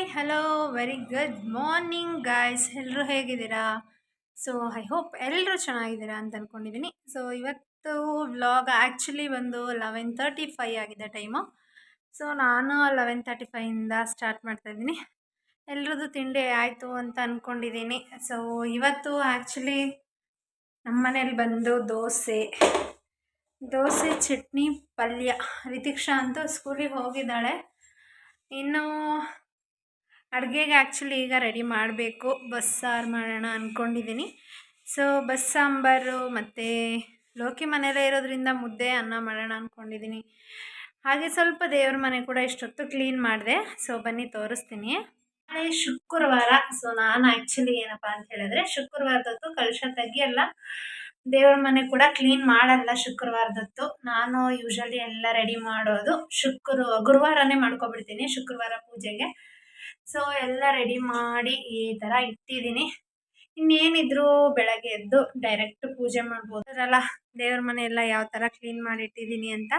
Hi hello very good morning guys ಎಲ್ಲರೂ ಹೇಗಿದ್ದೀರಾ? So I hope ಎಲ್ಲರೂ ಚೆನ್ನಾಗಿದ್ದೀರಾ ಅಂತ ಅಂದ್ಕೊಂಡಿದ್ದೀನಿ ಸೊ ಇವತ್ತು ವ್ಲಾಗ್ ಆ್ಯಕ್ಚುಲಿ ಬಂದು ಲೆವೆನ್ ತರ್ಟಿ ಫೈ ಆಗಿದೆ ಟೈಮು ಸೊ ನಾನು ಲೆವೆನ್ ತರ್ಟಿ ಫೈಯಿಂದ ಸ್ಟಾರ್ಟ್ ಮಾಡ್ತಾಯಿದ್ದೀನಿ ಎಲ್ರದ್ದು ತಿಂಡಿ ಆಯಿತು ಅಂತ ಅಂದ್ಕೊಂಡಿದ್ದೀನಿ ಸೊ ಇವತ್ತು ಆ್ಯಕ್ಚುಲಿ ನಮ್ಮ ಮನೇಲಿ ಬಂದು ದೋಸೆ. ದೋಸೆ, ಚಟ್ನಿ, ಪಲ್ಯ. ರಿತಿಕ್ಷಾ ಅಂತೂ ಸ್ಕೂಲಿಗೆ ಹೋಗಿದ್ದಾಳೆ. ಇನ್ನು ಅಡುಗೆಗೆ ಆ್ಯಕ್ಚುಲಿ ಈಗ ರೆಡಿ ಮಾಡಬೇಕು. ಬಸ್ಸಾರು ಮಾಡೋಣ ಅಂದ್ಕೊಂಡಿದ್ದೀನಿ ಸೊ ಬಸ್ ಸಾಂಬಾರು ಮತ್ತು ಲೋಕಿ ಮನೇಲೇ ಇರೋದ್ರಿಂದ ಮುದ್ದೆ, ಅನ್ನ ಮಾಡೋಣ ಅಂದ್ಕೊಂಡಿದ್ದೀನಿ ಹಾಗೆ ಸ್ವಲ್ಪ ದೇವ್ರ ಮನೆ ಕೂಡ ಇಷ್ಟೊತ್ತು ಕ್ಲೀನ್ ಮಾಡಿದೆ. ಸೊ ಬನ್ನಿ ತೋರಿಸ್ತೀನಿ. ನಾಳೆ ಶುಕ್ರವಾರ. ಸೊ ನಾನು ಆ್ಯಕ್ಚುಲಿ ಏನಪ್ಪ ಅಂತ ಹೇಳಿದ್ರೆ ಶುಕ್ರವಾರದೊತ್ತು ಕಲಶ ತೆಗಿಯಲ್ಲ ದೇವ್ರ ಮನೆ ಕೂಡ ಕ್ಲೀನ್ ಮಾಡಲ್ಲ ಶುಕ್ರವಾರದೊತ್ತು ನಾನು ಯೂಶಲಿ ಎಲ್ಲ ರೆಡಿ ಮಾಡೋದು ಶುಕ್ರ, ಗುರುವಾರನೇ ಮಾಡ್ಕೊಬಿಡ್ತೀನಿ ಶುಕ್ರವಾರ ಪೂಜೆಗೆ. ಸೊ ಎಲ್ಲ ರೆಡಿ ಮಾಡಿ ಈ ಥರ ಇಟ್ಟಿದ್ದೀನಿ. ಇನ್ನೇನಿದ್ರು ಬೆಳಗ್ಗೆ ಎದ್ದು ಡೈರೆಕ್ಟ್ ಪೂಜೆ ಮಾಡ್ಬೋದು. ಅಲ್ಲ, ದೇವ್ರ ಮನೆ ಎಲ್ಲ ಯಾವ ಥರ ಕ್ಲೀನ್ ಮಾಡಿ ಇಟ್ಟಿದ್ದೀನಿ ಅಂತ.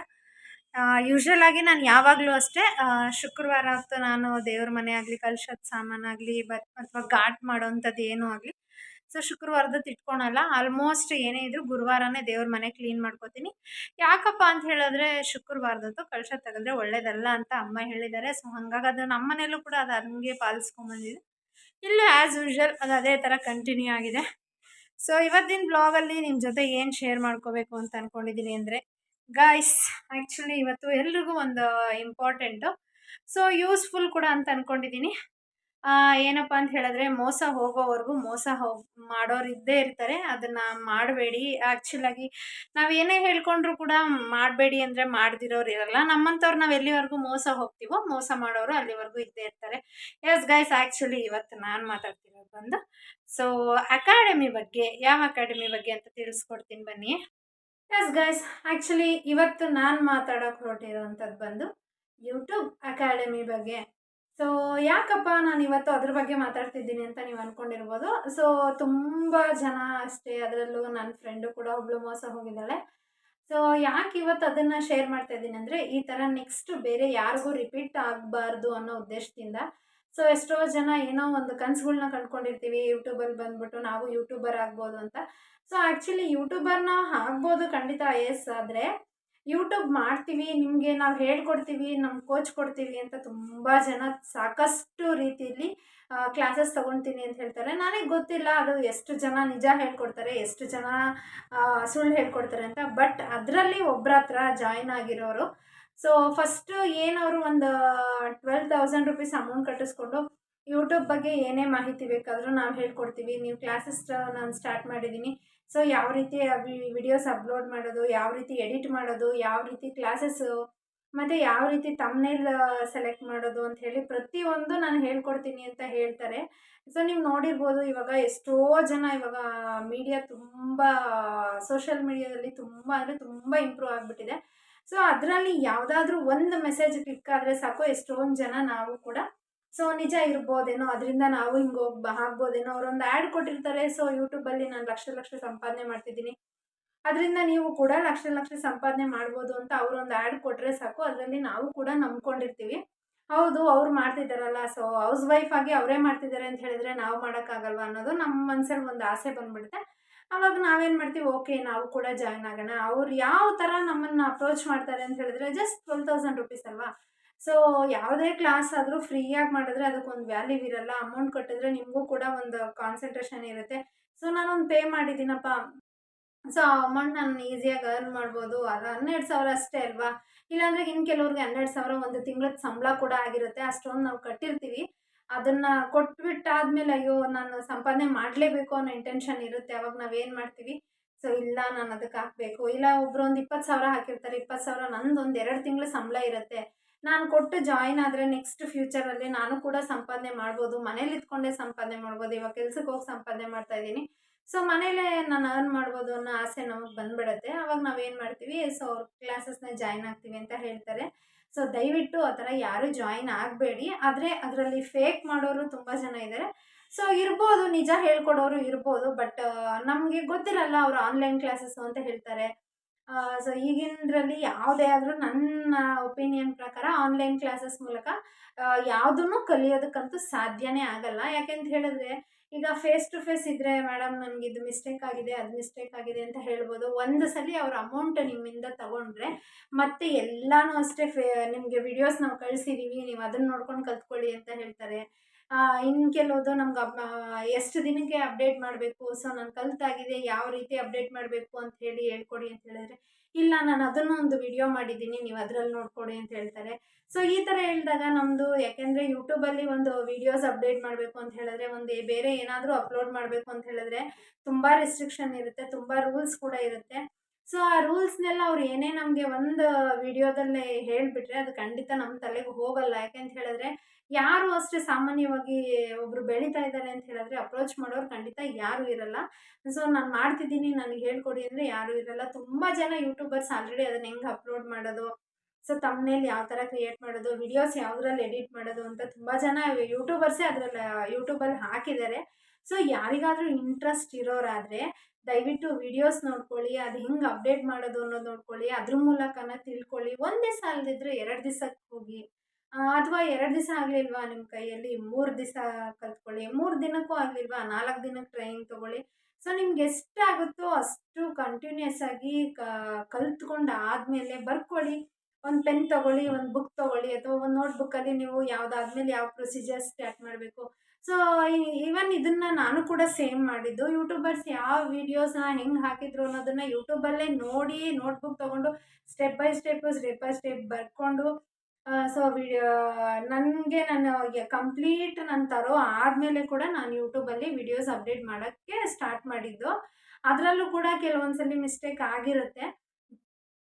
ಯೂಶ್ವಲ್ ಆಗಿ ನಾನು ಯಾವಾಗಲೂ ಅಷ್ಟೇ ಶುಕ್ರವಾರ ಹೊತ್ತು ನಾನು ದೇವ್ರ ಮನೆ ಆಗಲಿ, ಕಲ್ಶದ ಸಾಮಾನಾಗಲಿ ಬತ್ ಅಥವಾ ಘಾಟ್ ಮಾಡೋವಂಥದ್ದು ಏನೂ ಆಗಲಿ ಸೊ ಶುಕ್ರವಾರದ ಇಟ್ಕೊಳಲ್ಲ. ಆಲ್ಮೋಸ್ಟ್ ಏನೇ ಇದ್ರು ಗುರುವಾರನೇ ದೇವ್ರ ಮನೆ ಕ್ಲೀನ್ ಮಾಡ್ಕೋತೀನಿ. ಯಾಕಪ್ಪ ಅಂತ ಹೇಳಿದ್ರೆ ಶುಕ್ರವಾರದತ್ತು ಕಳಶ ತೆಗೆದ್ರೆ ಒಳ್ಳೇದಲ್ಲ ಅಂತ ಅಮ್ಮ ಹೇಳಿದ್ದಾರೆ. ಸೊ ಹಾಗಾಗಿ ಅದು ನಮ್ಮ ಮನೇಲೂ ಕೂಡ ಅದು ಹಂಗೆ ಪಾಲಿಸ್ಕೊಂಬಂದಿದೆ. ಇಲ್ಲೂ ಆ್ಯಸ್ ಯೂಶ್ವಲ್ ಅದು ಅದೇ ಥರ ಕಂಟಿನ್ಯೂ ಆಗಿದೆ. ಸೊ ಇವತ್ತಿನ ಬ್ಲಾಗಲ್ಲಿ ನಿಮ್ಮ ಜೊತೆ ಏನು ಶೇರ್ ಮಾಡ್ಕೋಬೇಕು ಅಂತ ಅಂದ್ಕೊಂಡಿದ್ದೀನಿ ಅಂದರೆ ಗಾಯ್ಸ್ ಆ್ಯಕ್ಚುಲಿ ಇವತ್ತು ಎಲ್ರಿಗೂ ಒಂದು ಇಂಪಾರ್ಟೆಂಟು ಸೊ ಯೂಸ್ಫುಲ್ ಕೂಡ ಅಂತ ಅಂದ್ಕೊಂಡಿದ್ದೀನಿ ಏನಪ್ಪ ಅಂತ ಹೇಳಿದ್ರೆ ಮೋಸ ಹೋಗೋವರೆಗೂ ಮೋಸ ಹೋಗಿ ಮಾಡೋರು ಇದ್ದೇ ಇರ್ತಾರೆ. ಅದನ್ನು ಮಾಡಬೇಡಿ. ಆ್ಯಕ್ಚುಲಾಗಿ ನಾವು ಏನೇ ಹೇಳ್ಕೊಂಡ್ರು ಕೂಡ ಮಾಡಬೇಡಿ ಅಂದರೆ ಮಾಡ್ದಿರೋರು ಇರಲ್ಲ. ನಮ್ಮಂಥವ್ರು ನಾವು ಎಲ್ಲಿವರೆಗೂ ಮೋಸ ಹೋಗ್ತೀವೋ, ಮೋಸ ಮಾಡೋರು ಅಲ್ಲಿವರೆಗೂ ಇದ್ದೇ ಇರ್ತಾರೆ. ಎಸ್ ಗೈಸ್ ಆ್ಯಕ್ಚುಲಿ ಇವತ್ತು ನಾನು ಮಾತಾಡ್ತಿರೋದು ಬಂದು ಸೊ ಅಕಾಡೆಮಿ ಬಗ್ಗೆ, ಯಾವ ಅಕಾಡೆಮಿ ಬಗ್ಗೆ ಅಂತ ತಿಳಿಸ್ಕೊಡ್ತೀನಿ ಬನ್ನಿ. ಎಸ್ ಗೈಸ್ ಆ್ಯಕ್ಚುಲಿ ಇವತ್ತು ನಾನು ಮಾತಾಡೋಕೆ ಹೊರಟಿರೋವಂಥದ್ದು ಬಂದು ಯೂಟ್ಯೂಬ್ ಅಕಾಡೆಮಿ ಬಗ್ಗೆ. ಸೊ ಯಾಕಪ್ಪ ನಾನು ಇವತ್ತು ಅದ್ರ ಬಗ್ಗೆ ಮಾತಾಡ್ತಿದ್ದೀನಿ ಅಂತ ನೀವು ಅಂದ್ಕೊಂಡಿರ್ಬೋದು ಸೊ ತುಂಬ ಜನ ಅಷ್ಟೇ, ಅದರಲ್ಲೂ ನನ್ನ ಫ್ರೆಂಡು ಕೂಡ ಒಬ್ಳು ಮೋಸ ಹೋಗಿದ್ದಾಳೆ. ಸೊ ಯಾಕೆ ಇವತ್ತು ಅದನ್ನು ಶೇರ್ ಮಾಡ್ತಾ ಇದ್ದೀನಿ ಅಂದರೆ, ಈ ಥರ ನೆಕ್ಸ್ಟ್ ಬೇರೆ ಯಾರಿಗೂ ರಿಪೀಟ್ ಆಗಬಾರ್ದು ಅನ್ನೋ ಉದ್ದೇಶದಿಂದ. ಸೊ ಎಷ್ಟೋ ಜನ ಏನೋ ಒಂದು ಕನಸುಗಳನ್ನ ಕಂಡ್ಕೊಂಡಿರ್ತೀವಿ ಯೂಟ್ಯೂಬಲ್ಲಿ ಬಂದ್ಬಿಟ್ಟು ನಾವು ಯೂಟ್ಯೂಬರ್ ಆಗ್ಬೋದು ಅಂತ. ಸೊ ಆ್ಯಕ್ಚುಲಿ ಯೂಟ್ಯೂಬರ್ನ ಆಗ್ಬೋದು ಖಂಡಿತ ಎಸ್ ಆದರೆ ಯೂಟ್ಯೂಬ್ ಮಾಡ್ತೀವಿ, ನಿಮಗೆ ನಾವು ಹೇಳ್ಕೊಡ್ತೀವಿ ನಮ್ಮ ಕೋಚ್ ಕೊಡ್ತೀವಿ ಅಂತ ತುಂಬ ಜನ ಸಾಕಷ್ಟು ರೀತಿಯಲ್ಲಿ ಕ್ಲಾಸಸ್ ತೊಗೊಳ್ತೀನಿ ಅಂತ ಹೇಳ್ತಾರೆ. ನನಗೆ ಗೊತ್ತಿಲ್ಲ ಅದು ಎಷ್ಟು ಜನ ನಿಜ ಹೇಳ್ಕೊಡ್ತಾರೆ, ಎಷ್ಟು ಜನ ಸುಳ್ಳು ಹೇಳ್ಕೊಡ್ತಾರೆ ಅಂತ. ಬಟ್ ಅದರಲ್ಲಿ ಒಬ್ಬರ ಹತ್ರ ಜಾಯ್ನ್ ಆಗಿರೋರು. ಸೊ ಫಸ್ಟು ಏನವರು ಒಂದು ಟ್ವೆಲ್ ತೌಸಂಡ್ ರುಪೀಸ್ ಅಮೌಂಟ್ ಕಟ್ಟಿಸ್ಕೊಂಡು ಯೂಟ್ಯೂಬ್ ಬಗ್ಗೆ ಏನೇ ಮಾಹಿತಿ ಬೇಕಾದರೂ ನಾವು ಹೇಳ್ಕೊಡ್ತೀವಿ. ನೀವು ಕ್ಲಾಸಸ್ ನಾನು ಸ್ಟಾರ್ಟ್ ಮಾಡಿದ್ದೀನಿ ಸೊ ಯಾವ ರೀತಿ ವಿಡಿಯೋಸ್ ಅಪ್ಲೋಡ್ ಮಾಡೋದು, ಯಾವ ರೀತಿ ಎಡಿಟ್ ಮಾಡೋದು, ಯಾವ ರೀತಿ ಕ್ಲಾಸಸ್ಸು ಮತ್ತು ಯಾವ ರೀತಿ ತಮ್ಮನೇಲ್ ಸೆಲೆಕ್ಟ್ ಮಾಡೋದು ಅಂತ ಹೇಳಿ ಪ್ರತಿಯೊಂದು ನಾನು ಹೇಳ್ಕೊಡ್ತೀನಿ ಅಂತ ಹೇಳ್ತಾರೆ. ಸೊ ನೀವು ನೋಡಿರ್ಬೋದು ಇವಾಗ ಎಷ್ಟೋ ಜನ ಇವಾಗ ಮೀಡಿಯಾ ತುಂಬ ಸೋಷಿಯಲ್ ಮೀಡಿಯಾದಲ್ಲಿ ತುಂಬ ಅಂದರೆ ತುಂಬ ಇಂಪ್ರೂವ್ ಆಗಿಬಿಟ್ಟಿದೆ. ಸೊ ಅದರಲ್ಲಿ ಯಾವುದಾದ್ರೂ ಒಂದು ಮೆಸೇಜ್ ಕ್ಲಿಕ್ ಆದರೆ ಸಾಕು. ಎಷ್ಟೊಂದು ಜನ ನಾವು ಕೂಡ ಸೊ ನಿಜ ಇರ್ಬೋದೇನೋ, ಅದರಿಂದ ನಾವು ಹಿಂಗೆ ಹೋಗಿ ಆಗ್ಬೋದೇನೋ ಅವರೊಂದು ಆ್ಯಡ್ ಕೊಟ್ಟಿರ್ತಾರೆ. ಸೊ ಯೂಟ್ಯೂಬಲ್ಲಿ ನಾನು ಲಕ್ಷ ಲಕ್ಷ ಸಂಪಾದನೆ ಮಾಡ್ತಿದ್ದೀನಿ. ಅದರಿಂದ ನೀವು ಕೂಡ ಲಕ್ಷ ಲಕ್ಷ ಸಂಪಾದನೆ ಮಾಡ್ಬೋದು ಅಂತ ಅವರೊಂದು ಆ್ಯಡ್ ಕೊಟ್ಟರೆ ಸಾಕು. ಅದರಲ್ಲಿ ನಾವು ಕೂಡ ನಂಬ್ಕೊಂಡಿರ್ತೀವಿ. ಹೌದು, ಅವ್ರು ಮಾಡ್ತಿದ್ದಾರಲ್ಲ. ಸೊ ಹೌಸ್ ವೈಫ್ ಆಗಿ ಅವರೇ ಮಾಡ್ತಿದ್ದಾರೆ ಅಂತ ಹೇಳಿದ್ರೆ ನಾವು ಮಾಡೋಕ್ಕಾಗಲ್ವ ಅನ್ನೋದು ನಮ್ಮ ಮನಸ್ಸಲ್ಲಿ ಒಂದು ಆಸೆ ಬಂದ್ಬಿಡುತ್ತೆ. ಅವಾಗ ನಾವೇನು ಮಾಡ್ತೀವಿ? ಓಕೆ ನಾವು ಕೂಡ ಜಾಯ್ನ್ ಆಗೋಣ. ಅವ್ರು ಯಾವ ಥರ ನಮ್ಮನ್ನು ಅಪ್ರೋಚ್ ಮಾಡ್ತಾರೆ ಅಂತ ಹೇಳಿದ್ರೆ ಜಸ್ಟ್ ಟ್ವೆಲ್ ತೌಸಂಡ್ ರುಪೀಸ್ ಅಲ್ವಾ? ಸೊ ಯಾವುದೇ ಕ್ಲಾಸ್ ಆದರೂ ಫ್ರೀಯಾಗಿ ಮಾಡಿದ್ರೆ ಅದಕ್ಕೊಂದು ವ್ಯಾಲ್ಯೂ ಇರಲ್ಲ. ಅಮೌಂಟ್ ಕಟ್ಟಿದ್ರೆ ನಿಮಗೂ ಕೂಡ ಒಂದು ಕಾನ್ಸಂಟ್ರೇಷನ್ ಇರುತ್ತೆ. ಸೊ ನಾನೊಂದು ಪೇ ಮಾಡಿದ್ದೀನಪ್ಪ. ಸೊ ಆ ಅಮೌಂಟ್ ನಾನು ಈಸಿಯಾಗಿ ಅರ್ನ್ ಮಾಡ್ಬೋದು. ಅದು ಹನ್ನೆರಡು ಸಾವಿರ ಅಷ್ಟೇ ಅಲ್ವಾ? ಇಲ್ಲಾಂದರೆ ಇನ್ನು ಕೆಲವ್ರಿಗೆ ಹನ್ನೆರಡು ಸಾವಿರ ಒಂದು ತಿಂಗಳದ ಸಂಬಳ ಕೂಡ ಆಗಿರುತ್ತೆ. ಅಷ್ಟೊಂದು ನಾವು ಕಟ್ಟಿರ್ತೀವಿ. ಅದನ್ನು ಕೊಟ್ಬಿಟ್ಟಾದ್ಮೇಲೆ ಅಯ್ಯೋ, ನಾನು ಸಂಪಾದನೆ ಮಾಡಲೇಬೇಕು ಅನ್ನೋ ಇಂಟೆನ್ಷನ್ ಇರುತ್ತೆ. ಅವಾಗ ನಾವೇನು ಮಾಡ್ತೀವಿ? ಸೊ ಇಲ್ಲ, ನಾನು ಅದಕ್ಕೆ ಹಾಕಬೇಕು ಇಲ್ಲ, ಒಬ್ರು ಒಂದು ಇಪ್ಪತ್ತು ಸಾವಿರ ಹಾಕಿರ್ತಾರೆ. ಇಪ್ಪತ್ತು ಸಾವಿರ ನಂದು ಒಂದು ಎರಡು ತಿಂಗಳು ಸಂಬಳ ಇರುತ್ತೆ. ನಾನು ಕೊಟ್ಟು ಜಾಯಿನ್ ಆದರೆ ನೆಕ್ಸ್ಟ್ ಫ್ಯೂಚರಲ್ಲಿ ನಾನು ಕೂಡ ಸಂಪಾದನೆ ಮಾಡ್ಬೋದು, ಮನೇಲಿ ಇದ್ಕೊಂಡೇ ಸಂಪಾದನೆ ಮಾಡ್ಬೋದು, ಇವಾಗ ಕೆಲ್ಸಕ್ಕೆ ಹೋಗಿ ಸಂಪಾದನೆ ಮಾಡ್ತಾ ಇದ್ದೀನಿ. ಸೊ ಮನೇಲೇ ನಾನು ಅರ್ನ್ ಮಾಡ್ಬೋದು ಅನ್ನೋ ಆಸೆ ನಮಗೆ ಬಂದ್ಬಿಡುತ್ತೆ. ಅವಾಗ ನಾವೇನು ಮಾಡ್ತೀವಿ? ಸೊ ಅವ್ರ ಕ್ಲಾಸಸ್ನ ಜಾಯಿನ್ ಆಗ್ತೀವಿ ಅಂತ ಹೇಳ್ತಾರೆ. ಸೊ ದಯವಿಟ್ಟು ಆ ಥರ ಯಾರೂ ಜಾಯಿನ್ ಆಗಬೇಡಿ. ಆದರೆ ಅದರಲ್ಲಿ ಫೇಕ್ ಮಾಡೋರು ತುಂಬ ಜನ ಇದ್ದಾರೆ ಸೊ ಇರ್ಬೋದು, ನಿಜ ಹೇಳ್ಕೊಡೋರು ಇರ್ಬೋದು ಬಟ್ ನಮಗೆ ಗೊತ್ತಿರಲ್ಲ ಅವರು ಆನ್ಲೈನ್ ಕ್ಲಾಸಸ್ ಅಂತ ಹೇಳ್ತಾರೆ. ಸೊ ಈಗಿನದ್ರಲ್ಲಿ ಯಾವುದೇ ಆದರೂ ನನ್ನ ಒಪಿನಿಯನ್ ಪ್ರಕಾರ ಆನ್ಲೈನ್ ಕ್ಲಾಸಸ್ ಮೂಲಕ ಯಾವುದನ್ನು ಕಲಿಯೋದಕ್ಕಂತೂ ಸಾಧ್ಯನೇ ಆಗಲ್ಲ. ಯಾಕೆಂತ ಹೇಳಿದ್ರೆ, ಈಗ ಫೇಸ್ ಟು ಫೇಸ್ ಇದ್ದರೆ ಮೇಡಮ್ ನನಗೆ ಇದು ಮಿಸ್ಟೇಕ್ ಆಗಿದೆ, ಅದು ಮಿಸ್ಟೇಕ್ ಆಗಿದೆ ಅಂತ ಹೇಳ್ಬೋದು. ಒಂದು ಸಲ ಅವ್ರ ಅಮೌಂಟ್ ನಿಮ್ಮಿಂದ ತಗೊಂಡ್ರೆ, ಮತ್ತೆ ಎಲ್ಲನೂ ಅಷ್ಟೇ ಫೇ, ನಿಮಗೆ ವಿಡಿಯೋಸ್ ನಾವು ಕಳಿಸಿದ್ದೀವಿ ನೀವು ಅದನ್ನು ನೋಡ್ಕೊಂಡು ಕಲ್ತ್ಕೊಳ್ಳಿ ಅಂತ ಹೇಳ್ತಾರೆ. ಇನ್ನು ಕೆಲವುದು ನಮ್ಗೆ ಅಪ್ ಎಷ್ಟು ದಿನಕ್ಕೆ ಅಪ್ಡೇಟ್ ಮಾಡಬೇಕು? ಸೊ, ನಾನು ಕಲ್ತಾಗಿದೆ, ಯಾವ ರೀತಿ ಅಪ್ಡೇಟ್ ಮಾಡಬೇಕು ಅಂತ ಹೇಳಿ ಹೇಳ್ಕೊಡಿ ಅಂತ ಹೇಳಿದ್ರೆ, ಇಲ್ಲ, ನಾನು ಅದನ್ನು ಒಂದು ವಿಡಿಯೋ ಮಾಡಿದ್ದೀನಿ, ನೀವು ಅದರಲ್ಲಿ ನೋಡ್ಕೊಡಿ ಅಂತ ಹೇಳ್ತಾರೆ. ಸೊ, ಈ ಥರ ಹೇಳಿದಾಗ ನಮ್ಮದು ಯಾಕೆಂದರೆ ಯೂಟ್ಯೂಬಲ್ಲಿ ಒಂದು ವಿಡಿಯೋಸ್ ಅಪ್ಡೇಟ್ ಮಾಡಬೇಕು ಅಂತ ಹೇಳಿದ್ರೆ, ಒಂದು ಬೇರೆ ಏನಾದರೂ ಅಪ್ಲೋಡ್ ಮಾಡಬೇಕು ಅಂತ ಹೇಳಿದ್ರೆ ತುಂಬ ರೆಸ್ಟ್ರಿಕ್ಷನ್ ಇರುತ್ತೆ, ತುಂಬ ರೂಲ್ಸ್ ಕೂಡ ಇರುತ್ತೆ. ಸೊ, ಆ ರೂಲ್ಸ್ನೆಲ್ಲ ಅವ್ರು ಏನೇ ನಮಗೆ ಒಂದು ವಿಡಿಯೋದಲ್ಲೇ ಹೇಳಿಬಿಟ್ರೆ ಅದು ಖಂಡಿತ ನಮ್ಮ ತಲೆಗೆ ಹೋಗಲ್ಲ. ಯಾಕೆಂತ ಹೇಳಿದ್ರೆ ಯಾರು ಅಷ್ಟೇ ಸಾಮಾನ್ಯವಾಗಿ ಒಬ್ಬರು ಬೆಳೀತಾ ಇದ್ದಾರೆ ಅಂತ ಹೇಳಿದ್ರೆ ಅಪ್ರೋಚ್ ಮಾಡೋರು ಖಂಡಿತ ಯಾರೂ ಇರಲ್ಲ. ಸೊ ನಾನು ಮಾಡ್ತಿದ್ದೀನಿ, ನನಗೆ ಹೇಳ್ಕೊಡಿ ಅಂದರೆ ಯಾರೂ ಇರಲ್ಲ. ತುಂಬ ಜನ ಯೂಟ್ಯೂಬರ್ಸ್ ಆಲ್ರೆಡಿ ಅದನ್ನ ಹೆಂಗೆ ಅಪ್ಲೋಡ್ ಮಾಡೋದು? ಸೊ ತಮ್ಮನೇಲಿ ಯಾವ ಥರ ಕ್ರಿಯೇಟ್ ಮಾಡೋದು? ವಿಡಿಯೋಸ್ ಯಾವುದ್ರಲ್ಲಿ ಎಡಿಟ್ ಮಾಡೋದು ಅಂತ ತುಂಬ ಜನ ಯೂಟ್ಯೂಬರ್ಸೇ ಅದರಲ್ಲಿ ಯೂಟ್ಯೂಬಲ್ಲಿ ಹಾಕಿದ್ದಾರೆ. ಸೊ ಯಾರಿಗಾದರೂ ಇಂಟ್ರೆಸ್ಟ್ ಇರೋರಾದರೆ ದಯವಿಟ್ಟು ವಿಡಿಯೋಸ್ ನೋಡ್ಕೊಳ್ಳಿ, ಅದು ಹೆಂಗೆ ಅಪ್ಡೇಟ್ ಮಾಡೋದು ಅನ್ನೋದು ನೋಡ್ಕೊಳ್ಳಿ, ಅದ್ರ ಮೂಲಕನ ತಿಳ್ಕೊಳ್ಳಿ. ಒಂದೇ ದಿವಸ ಅಲ್ಲದಿದ್ದರೆ ಎರಡು ದಿವಸಕ್ಕೆ ಹೋಗಿ ಅಥವಾ ಎರಡು ದಿವಸ ಆಗಲಿಲ್ವಾ ನಿಮ್ಮ ಕೈಯಲ್ಲಿ? ಮೂರು ದಿವಸ ಕಲ್ತ್ಕೊಳ್ಳಿ. ಮೂರು ದಿನಕ್ಕೂ ಆಗಲಿಲ್ವಾ? ನಾಲ್ಕು ದಿನಕ್ಕೆ ಟ್ರೈನಿಂಗ್ ತೊಗೊಳ್ಳಿ. ಸೊ ನಿಮ್ಗೆ ಎಷ್ಟಾಗುತ್ತೋ ಅಷ್ಟು ಕಂಟಿನ್ಯೂಸ್ ಆಗಿ ಕಲ್ತ್ಕೊಂಡು ಆದಮೇಲೆ ಬರ್ಕೊಳ್ಳಿ. ಒಂದು ಪೆನ್ ತೊಗೊಳ್ಳಿ, ಒಂದು ಬುಕ್ ತೊಗೊಳ್ಳಿ, ಅಥವಾ ಒಂದು ನೋಟ್ಬುಕ್ಕಲ್ಲಿ ನೀವು ಯಾವುದಾದ್ಮೇಲೆ ಯಾವ ಪ್ರೊಸೀಜರ್ ಸ್ಟಾರ್ಟ್ ಮಾಡಬೇಕು. ಸೊ ಈವನ್ ಇದನ್ನು ನಾನು ಕೂಡ ಸೇಮ್ ಮಾಡಿದ್ದು. ಯೂಟ್ಯೂಬರ್ಸ್ ಯಾವ ವೀಡಿಯೋಸ್ನ ಹೆಂಗೆ ಹಾಕಿದ್ರು ಅನ್ನೋದನ್ನು ಯೂಟ್ಯೂಬಲ್ಲೇ ನೋಡಿ ನೋಟ್ಬುಕ್ ತೊಗೊಂಡು step by step step by step ಬರ್ಕೊಂಡು ಸೊ ವಿಡಿಯೋ ನನಗೆ ನಾನು ಕಂಪ್ಲೀಟ್ ನಾನು ತರೋ ಆದಮೇಲೆ ಕೂಡ ನಾನು ಯೂಟ್ಯೂಬಲ್ಲಿ ವಿಡಿಯೋಸ್ ಅಪ್ಡೇಟ್ ಮಾಡೋಕ್ಕೆ ಸ್ಟಾರ್ಟ್ ಮಾಡಿದ್ದು. ಅದರಲ್ಲೂ ಕೂಡ ಕೆಲವೊಂದ್ಸಲಿ ಮಿಸ್ಟೇಕ್ ಆಗಿರುತ್ತೆ.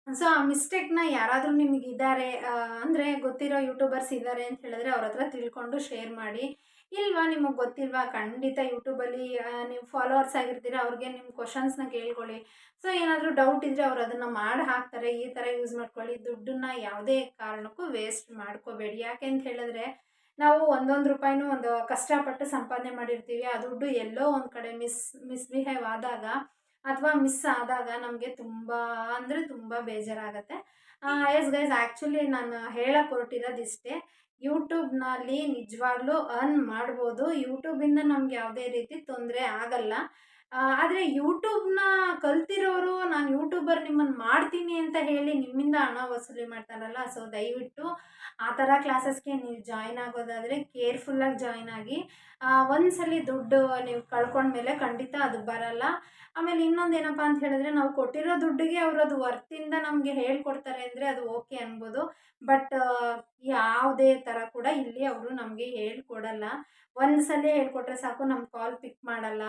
ಸೊ ಆ ಮಿಸ್ಟೇಕ್ನ ಯಾರಾದರೂ ನಿಮಗಿದ್ದಾರೆ ಅಂದರೆ ಗೊತ್ತಿರೋ ಯೂಟ್ಯೂಬರ್ಸ್ ಇದ್ದಾರೆ ಅಂತ ಹೇಳಿದ್ರೆ ಅವ್ರ ಹತ್ರ ತಿಳ್ಕೊಂಡು ಶೇರ್ ಮಾಡಿ. ಇಲ್ವಾ ನಿಮಗೆ ಗೊತ್ತಿಲ್ವಾ? ಖಂಡಿತ ಯೂಟ್ಯೂಬಲ್ಲಿ ನೀವು ಫಾಲೋವರ್ಸ್ ಆಗಿರ್ತೀರ, ಅವ್ರಿಗೆ ನಿಮ್ಮ ಕ್ವಶನ್ಸ್ನ ಕೇಳ್ಕೊಳ್ಳಿ. ಸೊ ಏನಾದರೂ ಡೌಟ್ ಇದ್ದರೆ ಅವ್ರು ಅದನ್ನು ಮಾಡಿ ಹಾಕ್ತಾರೆ, ಈ ಥರ ಯೂಸ್ ಮಾಡ್ಕೊಳ್ಳಿ. ದುಡ್ಡನ್ನ ಯಾವುದೇ ಕಾರಣಕ್ಕೂ ವೇಸ್ಟ್ ಮಾಡ್ಕೋಬೇಡಿ. ಯಾಕೆ ಅಂತ ಹೇಳಿದ್ರೆ, ನಾವು ಒಂದೊಂದು ರೂಪಾಯಿನೂ ಒಂದು ಕಷ್ಟಪಟ್ಟು ಸಂಪಾದನೆ ಮಾಡಿರ್ತೀವಿ. ಆ ದುಡ್ಡು ಎಲ್ಲೋ ಒಂದು ಕಡೆ ಮಿಸ್ ಮಿಸ್ಬಿಹೇವ್ ಆದಾಗ ಅಥವಾ ಮಿಸ್ ಆದಾಗ ನಮಗೆ ತುಂಬ, ಅಂದರೆ ತುಂಬ ಬೇಜಾರಾಗುತ್ತೆ. ಎಸ್ ಗೈಸ್ ಆ್ಯಕ್ಚುಲಿ ನಾನು ಹೇಳಕ್ಕೆ ಹೊರಟಿರೋದು ಇಷ್ಟೇ ಯೂಟ್ಯೂಬ್ನಲ್ಲಿ ನಿಜವಾಗ್ಲೂ ಅರ್ನ್ ಮಾಡ್ಬೋದು. ಯೂಟ್ಯೂಬಿಂದ ನಮ್ಗೆ ಯಾವುದೇ ರೀತಿ ತೊಂದರೆ ಆಗಲ್ಲ. ಆದರೆ ಯೂಟ್ಯೂಬ್ನ ಕಲ್ತಿರೋರು, ನಾನು ಯೂಟ್ಯೂಬರ್ ನಿಮ್ಮನ್ನು ಮಾಡ್ತೀನಿ ಅಂತ ಹೇಳಿ ನಿಮ್ಮಿಂದ ಹಣ ವಸೂಲಿ ಮಾಡ್ತಾರಲ್ಲ, ಸೊ ದಯವಿಟ್ಟು ಆ ಥರ ಕ್ಲಾಸಸ್ಗೆ ನೀವು ಜಾಯ್ನ್ ಆಗೋದಾದರೆ ಕೇರ್ಫುಲ್ಲಾಗಿ ಜಾಯ್ನ್ ಆಗಿ ಒಂದ್ಸಲಿ ದುಡ್ಡು ನೀವು ಕಳ್ಕೊಂಡ್ಮೇಲೆ ಖಂಡಿತ ಅದು ಬರಲ್ಲ. ಆಮೇಲೆ ಇನ್ನೊಂದು ಏನಪ್ಪ ಅಂತ ಹೇಳಿದ್ರೆ ನಾವು ಕೊಟ್ಟಿರೋ ದುಡ್ಡಿಗೆ ಅವರು ಅದು ವರ್ತಿಂದ ನಮಗೆ ಹೇಳ್ಕೊಡ್ತಾರೆ ಅಂದರೆ ಅದು ಓಕೆ ಅನ್ಬೋದು. ಬಟ್ ಯಾವುದೇ ಥರ ಕೂಡ ಇಲ್ಲಿ ಅವರು ನಮಗೆ ಹೇಳ್ಕೊಡಲ್ಲ. ಒಂದು ಸಲ ಹೇಳ್ಕೊಟ್ರೆ ಸಾಕು ನಮ್ಮ ಕಾಲ್ ಪಿಕ್ ಮಾಡಲ್ಲ.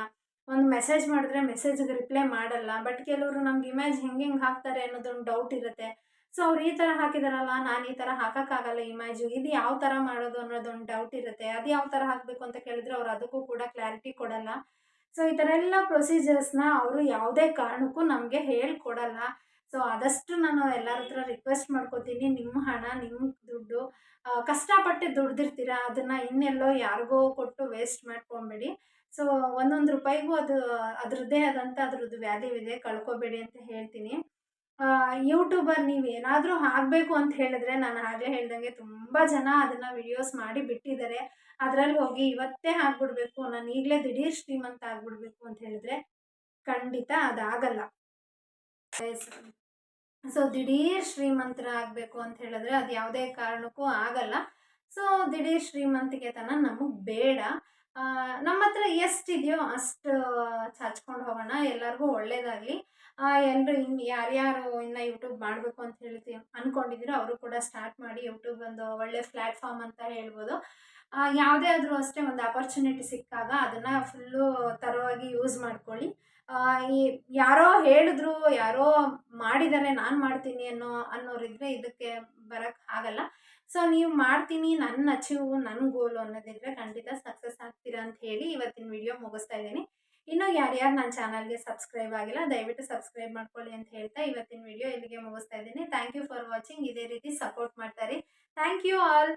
ಒಂದು ಮೆಸೇಜ್ ಮಾಡಿದ್ರೆ ಮೆಸೇಜ್ಗೆ ರಿಪ್ಲೈ ಮಾಡಲ್ಲ. ಬಟ್ ಕೆಲವರು ನಮ್ಗೆ ಇಮೇಜ್ ಹೆಂಗೆ ಹೆಂಗೆ ಹಾಕ್ತಾರೆ ಅನ್ನೋದೊಂದು ಡೌಟ್ ಇರುತ್ತೆ. ಸೊ ಅವ್ರು ಈ ಥರ ಹಾಕಿದಾರಲ್ಲ, ನಾನು ಈ ಥರ ಹಾಕೋಕ್ಕಾಗಲ್ಲ ಇಮೇಜು ಇದು ಯಾವ ಥರ ಮಾಡೋದು ಅನ್ನೋದೊಂದು ಡೌಟ್ ಇರುತ್ತೆ. ಅದು ಯಾವ ಥರ ಹಾಕಬೇಕು ಅಂತ ಕೇಳಿದ್ರೆ ಅವ್ರು ಅದಕ್ಕೂ ಕೂಡ ಕ್ಲಾರಿಟಿ ಕೊಡಲ್ಲ. ಸೊ ಈ ಥರ ಎಲ್ಲ ಪ್ರೊಸೀಜರ್ಸ್ನ ಅವರು ಯಾವುದೇ ಕಾರಣಕ್ಕೂ ನಮಗೆ ಹೇಳ್ಕೊಡಲ್ಲ. ಸೊ ಆದಷ್ಟು ನಾನು ಎಲ್ಲರ ಹತ್ರ ರಿಕ್ವೆಸ್ಟ್ ಮಾಡ್ಕೋತೀನಿ. ನಿಮ್ಮ ಹಣ ನಿಮ್ಮ ದುಡ್ಡು ಕಷ್ಟಪಟ್ಟು ದುಡ್ದಿರ್ತೀರ? ಅದನ್ನು ಇನ್ನೆಲ್ಲೋ ಯಾರಿಗೋ ಕೊಟ್ಟು ವೇಸ್ಟ್ ಮಾಡ್ಕೊಬೇಡಿ. ಸೊ ಒಂದೊಂದು ರೂಪಾಯಿಗೂ ಅದು, ಅದರದ್ದೇ ಆದಂಥ ಅದ್ರದ್ದು ವ್ಯಾಲ್ಯೂ ಇದೆ, ಕಳ್ಕೊಬೇಡಿ ಅಂತ ಹೇಳ್ತೀನಿ. ಯೂಟ್ಯೂಬರ್ ನೀವು ಏನಾದರೂ ಆಗಬೇಕು ಅಂತ ಹೇಳಿದ್ರೆ ನಾನು ಆಗಲೇ ಹೇಳ್ದಂಗೆ ತುಂಬ ಜನ ಅದನ್ನು ವಿಡಿಯೋಸ್ ಮಾಡಿ ಬಿಟ್ಟಿದ್ದಾರೆ. ಅದರಲ್ಲಿ ಹೋಗಿ ಇವತ್ತೇ ಆಗ್ಬಿಡ್ಬೇಕು, ನಾನು ಈಗಲೇ ದಿಢೀರ್ ಶ್ರೀಮಂತ ಆಗ್ಬಿಡ್ಬೇಕು ಅಂತ ಹೇಳಿದ್ರೆ ಖಂಡಿತ ಅದಾಗಲ್ಲ. ಸೊ ದಿಢೀರ್ ಶ್ರೀಮಂತರ ಆಗಬೇಕು ಅಂತ ಹೇಳಿದ್ರೆ ಅದು ಯಾವುದೇ ಕಾರಣಕ್ಕೂ ಆಗಲ್ಲ. ಸೊ ದಿಢೀರ್ ಶ್ರೀಮಂತಿಕೆತನ ನಮಗೆ ಬೇಡ. ನಮ್ಮ ಹತ್ರ ಎಷ್ಟಿದೆಯೋ ಅಷ್ಟು ಚಾಚ್ಕೊಂಡು ಹೋಗೋಣ, ಎಲ್ಲರಿಗೂ ಒಳ್ಳೇದಾಗಲಿ. ಎಲ್ಲರೂ ಇನ್ನು ಯಾರ್ಯಾರು ಇನ್ನು ಯೂಟ್ಯೂಬ್ ಮಾಡಬೇಕು ಅಂತ ಹೇಳಿ ಅಂದ್ಕೊಂಡಿದ್ದೀರೋ ಅವರು ಕೂಡ ಸ್ಟಾರ್ಟ್ ಮಾಡಿ ಯೂಟ್ಯೂಬ್ ಒಂದು ಒಳ್ಳೆ ಪ್ಲ್ಯಾಟ್ಫಾರ್ಮ್ ಅಂತ ಹೇಳ್ಬೋದು. ಯಾವುದೇ ಆದರೂ ಅಷ್ಟೇ ಒಂದು ಅಪರ್ಚುನಿಟಿ ಸಿಕ್ಕಾಗ ಅದನ್ನು ಫುಲ್ಲು ತರವಾಗಿ ಯೂಸ್ ಮಾಡ್ಕೊಳ್ಳಿ. ಈ ಯಾರೋ ಹೇಳಿದ್ರು, ಯಾರೋ ಮಾಡಿದ್ದಾರೆ ನಾನು ಮಾಡ್ತೀನಿ ಅನ್ನೋ, ಅನ್ನೋರಿದ್ರೆ ಇದಕ್ಕೆ ಬರೋಕ್ಕೆ ಆಗಲ್ಲ. ಸೊ, ನೀವು ಮಾಡ್ತೀನಿ ನನ್ನ ಅಚೀವು ನನ್ನ ಗೋಲು ಅನ್ನೋದಿದ್ರೆ ಖಂಡಿತ ಸಕ್ಸಸ್ ಆಗ್ತೀರಾ ಅಂತ ಹೇಳಿ ಇವತ್ತಿನ ವಿಡಿಯೋ ಮುಗಿಸ್ತಾ ಇದ್ದೀನಿ. ಇನ್ನೂ ಯಾರ್ಯಾರು ನನ್ನ ಚಾನಲ್ಗೆ ಸಬ್ಸ್ಕ್ರೈಬ್ ಆಗಿಲ್ಲ, ದಯವಿಟ್ಟು ಸಬ್ಸ್ಕ್ರೈಬ್ ಮಾಡ್ಕೊಳ್ಳಿ ಅಂತ ಹೇಳ್ತಾ ಇವತ್ತಿನ ವಿಡಿಯೋ ಇಲ್ಲಿಗೆ ಮುಗಿಸ್ತಾ ಇದ್ದೀನಿ. Thank you for watching. ಇದೇ ರೀತಿ ಸಪೋರ್ಟ್ ಮಾಡ್ತಾರೆ ಥ್ಯಾಂಕ್ ಯು ಆಲ್.